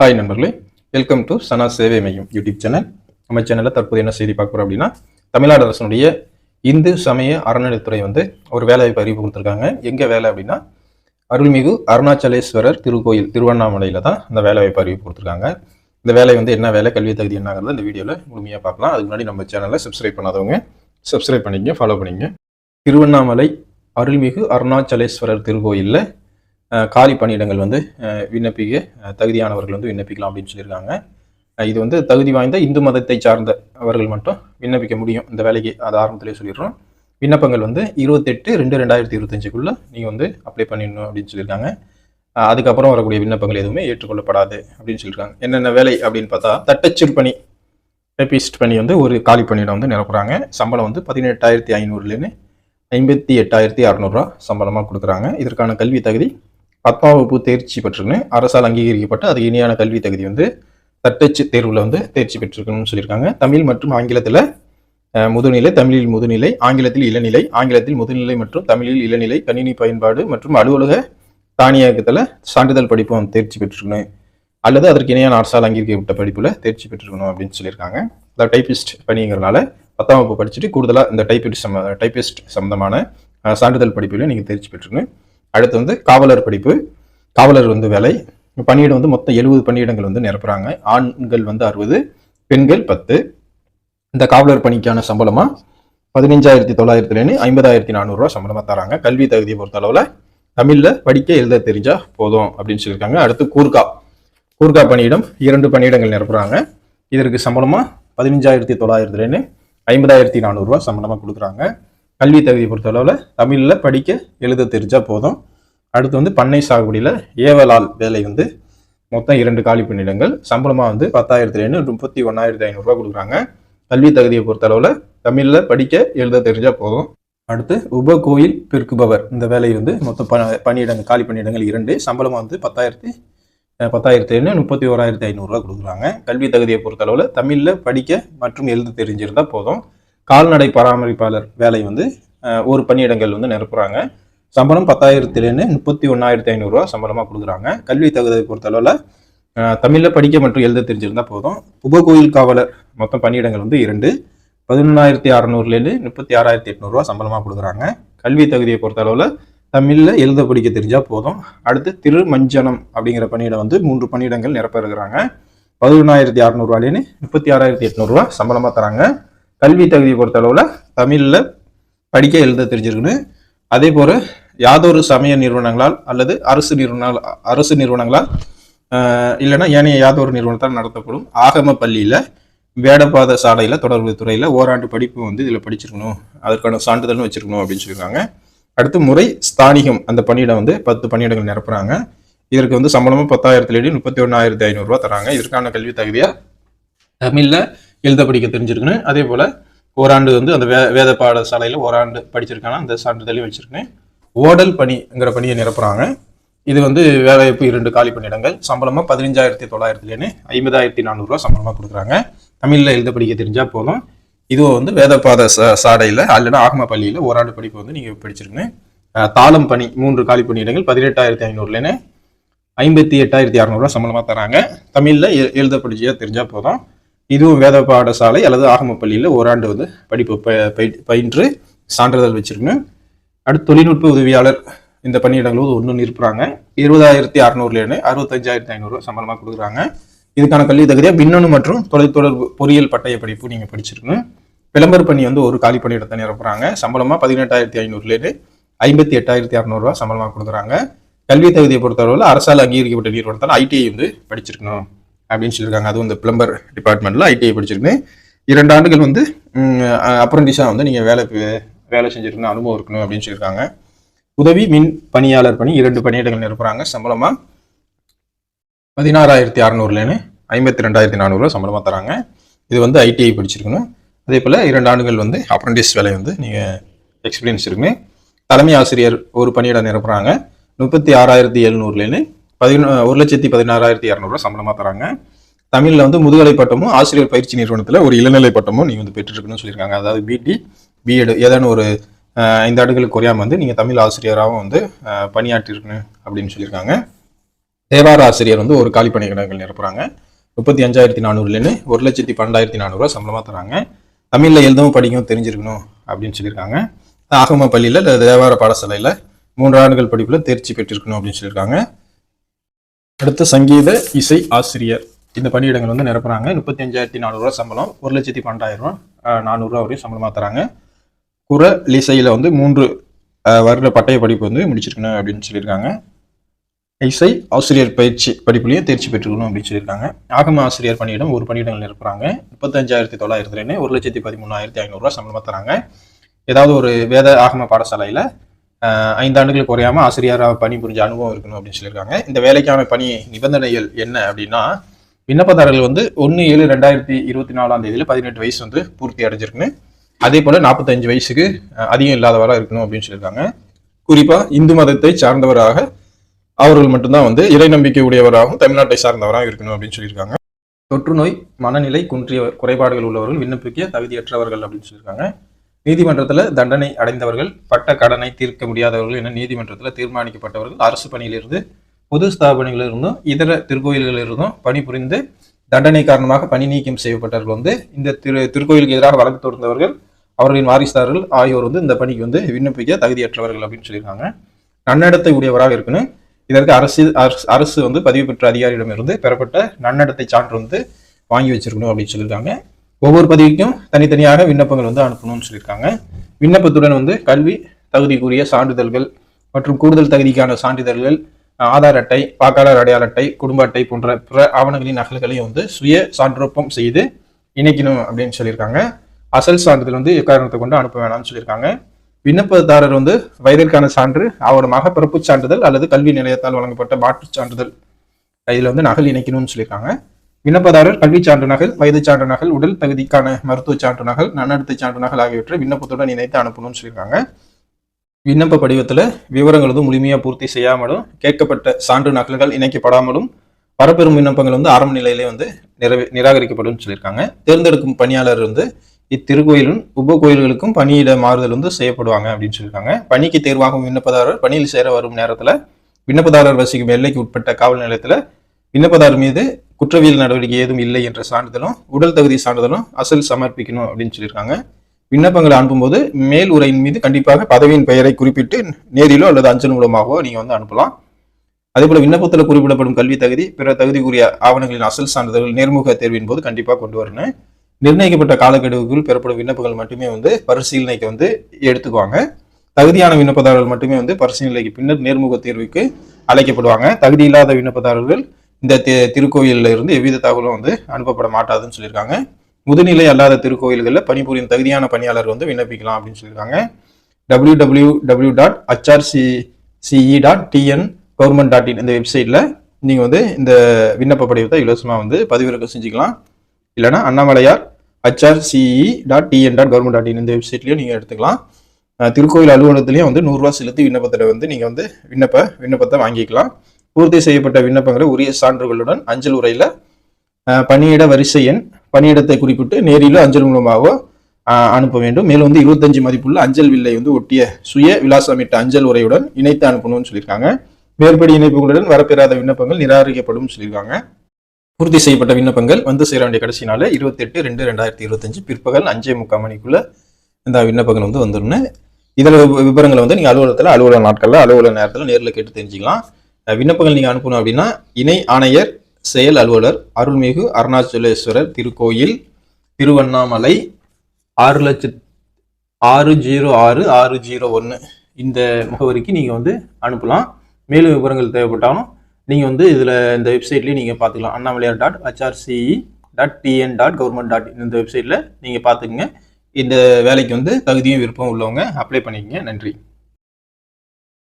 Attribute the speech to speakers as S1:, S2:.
S1: Hi நண்பர்களே. Welcome to சனா சேவை மையம் யூடியூப் சேனல் நம்ம சேனலில் தற்போது என்ன செய்தி பார்க்குறோம் அப்படின்னா தமிழ்நாடு அரசனுடைய இந்து சமய அறநிலைத்துறை வந்து ஒரு வேலைவாய்ப்பு அறிவிப்பு கொடுத்துருக்காங்க. எங்கே வேலை அப்படின்னா அருள்மிகு அருணாச்சலேஸ்வரர் திருக்கோயில் திருவண்ணாமலையில் தான் இந்த வேலைவாய்ப்பு அறிவிப்பு கொடுத்துருக்காங்க. இந்த வேலை வந்து என்ன வேலை கல்வி தகுதி என்னங்கிறத இந்த வீடியோவில் முழுமையாக பார்க்கலாம். அதுக்கு முன்னாடி நம்ம சேனலை சப்ஸ்கிரைப் பண்ணாதவங்க சப்ஸ்கிரைப் பண்ணிங்க ஃபாலோ பண்ணிங்க திருவண்ணாமலை அருள்மிகு அருணாச்சலேஸ்வரர் திருக்கோயிலில் காலி பணியிடங்கள் வந்து விண்ணப்பிக்க தகுதியானவர்கள் வந்து விண்ணப்பிக்கலாம் அப்படின்னு சொல்லியிருக்காங்க. இது வந்து தகுதி வாய்ந்த இந்து மதத்தை சார்ந்த அவர்கள் மட்டும் விண்ணப்பிக்க முடியும். இந்த வேலைக்கு அது ஆரம்பத்திலே சொல்லிடுறோம். விண்ணப்பங்கள் வந்து இருபத்தெட்டு ரெண்டு ரெண்டாயிரத்தி இருபத்தஞ்சுக்குள்ளே நீங்கள் வந்து அப்ளை பண்ணிடணும் அப்படின்னு சொல்லியிருக்காங்க. அதுக்கப்புறம் வரக்கூடிய விண்ணப்பங்கள் எதுவுமே ஏற்றுக்கொள்ளப்படாது அப்படின்னு சொல்லியிருக்காங்க. என்னென்ன வேலை அப்படின்னு பார்த்தா தட்டச்சிற்பணி பணி பண்ணி பணி வந்து ஒரு காலி பணியிடம் வந்து நிரப்புறாங்க. சம்பளம் வந்து பதினெட்டாயிரத்தி ஐநூறுலேருந்து ஐம்பத்தி எட்டாயிரத்தி அறநூறுவா சம்பளமாக கொடுக்குறாங்க. இதற்கான கல்வி தகுதி பத்தாம் வகுப்பு தேர்ச்சி பெற்றுன்னு அரசால் அங்கீகரிக்கப்பட்ட அது இணையான கல்வி தகுதி வந்து தட்டச்சு தேர்வில் வந்து தேர்ச்சி பெற்றிருக்கணும்னு சொல்லியிருக்காங்க. தமிழ் மற்றும் ஆங்கிலத்தில் முதுநிலை தமிழில் முதுநிலை ஆங்கிலத்தில் இளநிலை ஆங்கிலத்தில் முதுநிலை மற்றும் தமிழில் இளநிலை கணினி பயன்பாடு மற்றும் அலுவலக தானியக்கத்தில் சான்றிதழ் படிப்பு வந்து தேர்ச்சி பெற்றிருக்கணும். அல்லது அதற்கு இணையான அரசால் அங்கீகரிக்கப்பட்ட படிப்பில் தேர்ச்சி பெற்றிருக்கணும் அப்படின்னு சொல்லியிருக்காங்க. அதாவது டைபிஸ்ட் பணிங்கிறனால பத்தாம் வகுப்பு படிச்சுட்டு கூடுதலாக இந்த டைபிஸ்ட் சம்ம டைபிஸ்ட் சம்மந்தமான சான்றிதழ் படிப்பில் நீங்கள் தேர்ச்சி பெற்றுக்கணும் அடுத்து வந்து காவலர் படிப்பு. காவலர் வந்து வேலை. பணியிடம் வந்து மொத்தம் எழுபது பணியிடங்கள் வந்து நிரப்புறாங்க. ஆண்கள் வந்து அறுபது பெண்கள் பத்து. இந்த காவலர் பணிக்கான சம்பளமா? பதினஞ்சாயிரத்தி தொள்ளாயிரத்துலேருந்து ஐம்பதாயிரத்தி நானூறுரூவா சம்பளமாக தராங்க. கல்வி தகுதியை பொறுத்த அளவில் தமிழில் படிக்க எழுத தெரிஞ்சால் போதும் அப்படின்னு சொல்லியிருக்காங்க. அடுத்து கூர்கா. கூர்கா பணியிடம் இரண்டு பணியிடங்கள் நிரப்புறாங்க. இதற்கு சம்பளமாக பதினஞ்சாயிரத்தி தொள்ளாயிரத்துலேருந்து ஐம்பதாயிரத்தி நானூறுரூவா சம்பளமாக கொடுக்குறாங்க. கல்வி தகுதியை பொறுத்த அளவில் தமிழில் படிக்க எழுத தெரிஞ்சால் போதும். அடுத்து வந்து பண்ணை சாகுபடியில் ஏவலால் வேலை வந்து மொத்தம் இரண்டு காலி பணியிடங்கள். சம்பளமாக வந்து பத்தாயிரத்துலேருந்து முப்பத்தி ஒன்றாயிரத்தி ஐநூறுரூவா கொடுக்குறாங்க. கல்வி தகுதியை பொறுத்தளவில் தமிழில் படிக்க எழுத தெரிஞ்சால் போதும். அடுத்து உப கோயில் பெருக்குபவர். இந்த வேலை வந்து மொத்தம் ப பணியிடங்கள் காலி பணியிடங்கள் இரண்டு. சம்பளமாக வந்து பத்தாயிரத்தி பத்தாயிரத்துலேருந்து முப்பத்தி ஓராயிரத்தி ஐநூறுரூவா கொடுக்குறாங்க. கல்வி தகுதியை பொறுத்த அளவில் தமிழில் படிக்க மற்றும் எழுத தெரிஞ்சிருந்தால் போதும். கால்நடை பராமரிப்பாளர் வேலை வந்து ஒரு பணியிடங்கள் வந்து நிரப்புறாங்க. சம்பளம் பத்தாயிரத்துலேருந்து முப்பத்தி ஒன்றாயிரத்தி ஐநூறுரூவா சம்பளமாக கொடுக்குறாங்க. கல்வி தகுதியை பொறுத்த அளவில் தமிழில் படிக்க மற்றும் எழுத தெரிஞ்சிருந்தால் போதும். உபகோயில் காவலர் மொத்தம் பணியிடங்கள் வந்து இரண்டு. பதினொன்றாயிரத்தி அறநூறுலேருந்து முப்பத்தி ஆறாயிரத்தி எட்நூறுரூவா சம்பளமாக கொடுக்குறாங்க. கல்வி தகுதியை பொறுத்த அளவில் தமிழில் எழுத படிக்க தெரிஞ்சால் போதும். அடுத்து திருமஞ்சனம் அப்படிங்கிற பணியிடம் வந்து மூன்று பணியிடங்கள் நிரப்ப இருக்கிறாங்க. பதினொன்றாயிரத்தி அறநூறுவாலேருந்து முப்பத்தி ஆறாயிரத்தி எட்நூறுரூவா சம்பளமாக தராங்க. கல்வி தகுதியை பொறுத்த அளவில் தமிழில் படிக்க எழுத தெரிஞ்சிருக்கணும். அதே போல் யாதொரு சமய நிறுவனங்களால் அல்லது அரசு நிறுவனங்கள் அரசு நிறுவனங்களால் இல்லைன்னா ஏனைய யாதொரு நிறுவனத்தால் நடத்தப்படும் ஆகம பள்ளியில் வேடபாத சாலையில் தொடர்பு துறையில் ஓராண்டு படிப்பு வந்து இதில் படிச்சிருக்கணும். அதற்கான சான்றிதழும் வச்சிருக்கணும் அப்படின்னு சொல்லியிருக்காங்க. அடுத்து முறை ஸ்தானிகம் அந்த பணியிடம் வந்து பத்து பணியிடங்கள் நிரப்புறாங்க. இதற்கு வந்து சம்பளமும் பத்தாயிரத்துலேயும் முப்பத்தி ஒன்றாயிரத்தி ஐநூறுரூவா தராங்க. இதற்கான கல்வி தகுதியாக தமிழில் எழுத படிக்க தெரிஞ்சிருக்கணும் அதே போல் ஓராண்டு வந்து அந்த வே வேத பாடசாலையில் ஓராண்டு படிச்சிருக்காங்க அந்த சான்றிதழையும் வச்சுருக்கேன். ஓடல் பணிங்கிற பணியை நிரப்புறாங்க. இது வந்து வேலைவாய்ப்பு இரண்டு காலி பணியிடங்கள். சம்பளமாக பதினஞ்சாயிரத்தி தொள்ளாயிரத்துலேருந்து ஐம்பதாயிரத்தி நானூறுரூவா சம்பளமாக கொடுக்குறாங்க. தமிழில் எழுத படிக்க தெரிஞ்சால் போதும். இதுவும் வந்து வேதபாத ச சாடையில் அல்லனா ஆகம பள்ளியில் ஓராண்டு படிப்பு வந்து நீங்கள் படிச்சிருக்கணும் தாளம் பணி மூன்று காலி பணியிடங்கள் பதினெட்டாயிரத்தி ஐநூறுலேன்னு ஐம்பத்தி எட்டாயிரத்தி அறநூறுவா சம்பளமாக தராங்க. தமிழில் எ எழுத படிச்சியாக தெரிஞ்சால் போதும். இதுவும் வேத பாடசாலை அல்லது ஆகம பள்ளியில் ஓராண்டு வந்து படிப்பு ப- பயின்று சான்றிதழ் வச்சிருக்கணும். அடுத்து தொழில்நுட்ப உதவியாளர் இந்த பணியிடங்கள் வந்து ஒன்று இருக்கிறாங்க இருபதாயிரத்தி அறநூறுலேருந்து அறுபத்தஞ்சாயிரத்தி ஐநூறுரூவா சம்பளமாக கொடுக்குறாங்க. இதுக்கான கல்வி தகுதியாக மின்னணு மற்றும் தொலைத்தொடர்பு பொறியியல் பட்டய படிப்பு நீங்கள் படிச்சிருக்கணும். விளம்பர பணி வந்து ஒரு காலி பணியிடத்தை நிரப்புறாங்க. சம்பளமாக பதினெட்டாயிரத்தி ஐநூறுலேருந்து ஐம்பத்தி எட்டாயிரத்தி அறநூறுவா சம்பளமாக கொடுக்குறாங்க. கல்வி தகுதியை பொறுத்தளவில் அரசால் அங்கீகரிக்கப்பட்ட நிறுவனத்தால் ஐடிஐ வந்து படிச்சிருக்கணும். அப்படின்னு சொல்லியிருக்காங்க. அதுவும் இந்த பிளம்பர் டிபார்ட்மெண்ட்டில் ஐடிஐ படிச்சிருக்கேன் இரண்டு ஆண்டுகள் வந்து அப்ரண்டிஸாக வந்து நீங்கள் வேலை வேலை செஞ்சுருக்கணும் அனுபவம் இருக்கணும் அப்படின்னு சொல்லியிருக்காங்க. உதவி மின் பணியாளர் பணி இரண்டு பணியிடங்கள் நிரப்புறாங்க. சம்பளமாக பதினாறாயிரத்தி அறநூறுலேன்னு ஐம்பத்தி ரெண்டாயிரத்தி நானூறுரூவா சம்பளமாக தராங்க. இது வந்து ஐடிஐ படிச்சிருக்கணும். அதே போல் இரண்டு ஆண்டுகள் வந்து அப்ரண்டிஸ் வேலை வந்து நீங்கள் எக்ஸ்பீரியன்ஸ் இருக்குமே தலைமை ஆசிரியர் ஒரு பணியிடம் நிரப்புறாங்க. முப்பத்தி ஆறாயிரத்தி எழுநூறுலேன்னு பதினொ ஒரு லட்சத்தி பதினாறாயிரத்தி இரநூறுவா சம்பளமாக தராங்க. தமிழில் வந்து முதுகலை பட்டமும் ஆசிரியர் பயிற்சி நிறுவனத்தில் ஒரு இளநிலை பட்டமும் நீங்கள் வந்து பெற்றுருக்குன்னு சொல்லியிருக்காங்க. அதாவது பிடி பிஎட் ஏதான ஒரு ஐந்து ஆண்டுகளுக்கு குறையாமல் வந்து நீங்கள் தமிழ் ஆசிரியராகவும் வந்து பணியாற்றிருக்கணும் அப்படின்னு சொல்லியிருக்காங்க. தேவார ஆசிரியர் வந்து ஒரு காலி பணியிடங்கள் நிரப்புறாங்க. முப்பத்தி அஞ்சாயிரத்தி நானூறுலேருந்து ஒரு லட்சத்தி பன்னெண்டாயிரத்தி நானூறுரூவா சம்பளமாக தராங்க. தமிழில் எழுதவும் படிக்கவும் தெரிஞ்சிருக்கணும் அப்படின்னு சொல்லியிருக்காங்க. ஆகம பள்ளியில் தேவார பாடசாலையில் மூன்று ஆண்டுகள் படிப்பில் தேர்ச்சி பெற்றிருக்கணும் அப்படின்னு சொல்லியிருக்காங்க. அடுத்து சங்கீத இசை ஆசிரியர். இந்த பணியிடங்கள் வந்து நிரப்புறாங்க. முப்பத்தி அஞ்சாயிரத்தி நானூறுரூவா சம்பளம். ஒரு லட்சத்தி பன்னெண்டாயிரம் ரூபா நானூறுரூவா வரையும் சம்பளமாக தராங்க. குர இசையில் வந்து மூன்று வருட பட்டய படிப்பு வந்து முடிச்சிருக்கணும் அப்படின்னு சொல்லியிருக்காங்க. இசை ஆசிரியர் பயிற்சி படிப்புலையும் தேர்ச்சி பெற்றுக்கணும் அப்படின்னு சொல்லியிருக்காங்க. ஆகம ஆசிரியர் பணியிடம் ஒரு பணியிடங்கள் நிரப்புறாங்க. முப்பத்தஞ்சாயிரத்தி தொள்ளாயிரத்துலேருந்து ஒரு லட்சத்தி பதிமூணாயிரத்தி ஐநூறுரூவா சம்பளமாக தராங்க. ஏதாவது ஒரு வேத ஆகம பாடசாலையில் ஐந்து ஆண்டுகள் குறையாம ஆசிரியராக பணிபுரிஞ்ச அனுபவம் இருக்கணும் அப்படின்னு சொல்லியிருக்காங்க. இந்த வேலைக்கான பணி நிபந்தனைகள் என்ன அப்படின்னா விண்ணப்பதாரர்கள் வந்து ஒன்று ஏழு ரெண்டாயிரத்தி இருபத்தி நாலாம் தேதியில் பதினெட்டு வயசு வந்து பூர்த்தி அடைஞ்சிருக்குன்னு. அதே போல் நாற்பத்தஞ்சு வயசுக்கு அதிகம் இல்லாதவராக இருக்கணும் அப்படின்னு சொல்லியிருக்காங்க. குறிப்பாக இந்து மதத்தை சார்ந்தவராக அவர்கள் மட்டும்தான் வந்து இறை நம்பிக்கை உடையவராகவும் தமிழ்நாட்டை சார்ந்தவராக இருக்கணும் அப்படின்னு சொல்லியிருக்காங்க. தொற்றுநோய் மனநிலை குன்றிய குறைபாடுகள் உள்ளவர்கள் விண்ணப்பிக்க தகுதியற்றவர்கள் அப்படின்னு சொல்லியிருக்காங்க. நீதிமன்றத்தில் தண்டனை அடைந்தவர்கள் பட்ட கடனை தீர்க்க முடியாதவர்கள் என நீதிமன்றத்தில் தீர்மானிக்கப்பட்டவர்கள் அரசு பணியிலிருந்து பொது ஸ்தாபனங்களிலிருந்தும் இதர திருக்கோயில்களிலிருந்தும் பணிபுரிந்து தண்டனை காரணமாக பணி நீக்கம் செய்யப்பட்டவர்கள் வந்து இந்த திரு திருக்கோயிலுக்கு எதிராக வழக்கு தொடர்ந்தவர்கள் அவர்களின் வாரிசுதாரர்கள் ஆகியோர் வந்து இந்த பணிக்கு வந்து விண்ணப்பிக்க தகுதியற்றவர்கள் அப்படின்னு சொல்லியிருக்காங்க. நன்னடத்தை உடையவராக இருக்கணும். இதற்கு அரசு- அரசு வந்து பதிவு பெற்ற அதிகாரியிடமிருந்து பெறப்பட்ட நன்னடத்தை சான்று வந்து வாங்கி வச்சிருக்கணும் அப்படின்னு சொல்லியிருக்காங்க. ஒவ்வொரு பதவிக்கும் தனித்தனியாக விண்ணப்பங்கள் வந்து அனுப்பணும்னு சொல்லியிருக்காங்க. விண்ணப்பத்துடன் வந்து கல்வி தகுதிக்குரிய சான்றிதழ்கள் மற்றும் கூடுதல் தகுதிக்கான சான்றிதழ்கள் ஆதார் அட்டை வாக்காளர் அடையாள அட்டை குடும்ப அட்டை போன்ற பிற ஆவணங்களின் நகல்களையும் வந்து சுய சான்றொப்பம் செய்து இணைக்கணும் அப்படின்னு சொல்லியிருக்காங்க. அசல் சான்றிதழ் வந்து எக்காரணத்தை கொண்டு அனுப்ப வேணாம்னு சொல்லியிருக்காங்க. விண்ணப்பதாரர் வந்து வயதிற்கான சான்று ஆவணமாக பிறப்புச் சான்றிதழ் அல்லது கல்வி நிலையத்தால் வழங்கப்பட்ட மாற்றுச் சான்றிதழ். இதில் வந்து நகல் இணைக்கணும்னு சொல்லியிருக்காங்க. விண்ணப்பதாரர் கல்வி சான்று நகல் வயது சான்று நகல் உடல் தகுதிக்கான மருத்துவ சான்று நகல் நன்னடத்தை சான்று நகல் ஆகியவற்றை விண்ணப்பத்துடன் இணைத்து அனுப்பணும்னு சொல்லியிருக்காங்க. விண்ணப்ப படிவத்தில் விவரங்கள் வந்து முழுமையாக பூர்த்தி செய்யாமலும் கேட்கப்பட்ட சான்று நகல்கள் இணைக்கப்படாமலும் வரப்பெறும் விண்ணப்பங்கள் வந்து ஆரம்ப நிலையிலே வந்து நிறைவே நிராகரிக்கப்படும் சொல்லியிருக்காங்க. தேர்ந்தெடுக்கும் பணியாளர் வந்து இத்திருக்கோயிலும் உப கோயில்களுக்கும் பணியிட மாறுதல் வந்து செய்யப்படுவாங்க அப்படின்னு சொல்லியிருக்காங்க. பணிக்கு தேர்வாகும் விண்ணப்பதாரர் பணியில் சேர வரும் நேரத்தில் விண்ணப்பதாரர் வசிக்கும் எல்லைக்கு உட்பட்ட காவல் நிலையத்தில் விண்ணப்பதாரர் மீது குற்றவியல் நடவடிக்கை ஏதும் இல்லை என்ற சான்றிதழும் உடல் தகுதி சான்றிதழும் அசல் சமர்ப்பிக்கணும் அப்படின்னு சொல்லியிருக்காங்க. விண்ணப்பங்களை அனுப்பும்போது மேல் உரையின் மீது கண்டிப்பாக பதவியின் பெயரை குறிப்பிட்டு நேரிலோ அல்லது அஞ்சல் மூலமாகவோ நீங்கள் வந்து அனுப்பலாம். அதேபோல் விண்ணப்பத்தில் குறிப்பிடப்படும் கல்வி தகுதி பிற தகுதிக்குரிய ஆவணங்களின் அசல் சான்றிதழ்கள் நேர்முக தேர்வின் போது கண்டிப்பாக கொண்டு வரணும். நிர்ணயிக்கப்பட்ட காலக்கெடுவுக்குள் பெறப்படும் விண்ணப்பங்கள் மட்டுமே வந்து பரிசீலனைக்கு வந்து எடுத்துக்குவாங்க. தகுதியான விண்ணப்பதாரர்கள் மட்டுமே வந்து பரிசீலனைக்கு பின்னர் நேர்முக தேர்வுக்கு அழைக்கப்படுவாங்க. தகுதி இல்லாத விண்ணப்பதாரர்கள் இந்த திருக்கோயிலில் இருந்து எவ்வித தகவலும் வந்து அனுப்பப்பட மாட்டாதுன்னு சொல்லியிருக்காங்க. முதுநிலை அல்லாத திருக்கோயில்களில் பணிபுரியும் தகுதியான பணியாளர் வந்து விண்ணப்பிக்கலாம் அப்படின்னு சொல்லியிருக்காங்க. W W W dot HRC CE dot TN government dot in இந்த வெப்சைட்டில் நீங்கள் வந்து இந்த விண்ணப்ப படிவத்தை இலவசமாக வந்து பதிவிறக்கம் செஞ்சுக்கலாம். இல்லைனா Annamalaiyar HRCE dot TN dot government dot in இந்த வெப்சைட்லேயும் நீங்கள் எடுத்துக்கலாம். திருக்கோயில் அலுவலகத்துலேயும் வந்து நூறுரூவா செலுத்தி விண்ணப்பத்தில் வந்து நீங்கள் வந்து விண்ணப்ப விண்ணப்பத்தை வாங்கிக்கலாம். பூர்த்தி செய்யப்பட்ட விண்ணப்பங்களை உரிய சான்றுகளுடன் அஞ்சல் உரையில் பணியிட வரிசை எண் பணியிடத்தை குறிப்பிட்டு நேரிலோ அஞ்சல் மூலமாகவோ அனுப்ப வேண்டும். மேலும் வந்து இருபத்தஞ்சு மதிப்புள்ள அஞ்சல் வில்லை வந்து ஒட்டிய சுய விலாசமிட்ட அஞ்சல் உரையுடன் இணைத்து அனுப்பணும்னு சொல்லியிருக்காங்க. மேற்படி இணைப்புகளுடன் வரப்பெறாத விண்ணப்பங்கள் நிராகரிக்கப்படும் சொல்லியிருக்காங்க. பூர்த்தி செய்யப்பட்ட விண்ணப்பங்கள் வந்து சேர வேண்டிய கடைசி நாள் இருபத்தெட்டு ரெண்டு ரெண்டாயிரத்தி இருபத்தஞ்சு. பிற்பகல் அஞ்சே முக்கால் மணிக்குள்ள இந்த விண்ணப்பங்கள் வந்து வந்துடும் இதில் விவரங்களை வந்து நீங்கள் அலுவலகத்தில் அலுவலக நாட்களில் அலுவலக நேரத்தில் நேரில் கேட்டு தெரிஞ்சுக்கலாம். விண்ணப்பங்கள் நீங்கள் அனுப்பணும் அப்படின்னா இணை ஆணையர் செயல் அலுவலர் அருள்மிகு அருணாச்சலேஸ்வரர் திருக்கோயில் திருவண்ணாமலை ஆறு லட்சத் ஆறு ஜீரோ ஆறு ஆறு ஜீரோ ஒன்று இந்த முகவரிக்கு நீங்கள் வந்து அனுப்பலாம். மேலும் விவரங்கள் தேவைப்பட்டாலும் நீங்கள் வந்து இதில் இந்த வெப்சைட்லேயும் நீங்கள் பார்த்துக்கலாம். Annamalaiyar dot HRCE dot TN dot government dot இந்த வெப்சைட்டில் நீங்கள் பார்த்துக்குங்க. இந்த வேலைக்கு வந்து தகுதியும் விருப்பம் உள்ளவங்க அப்ளை பண்ணிக்கங்க. நன்றி.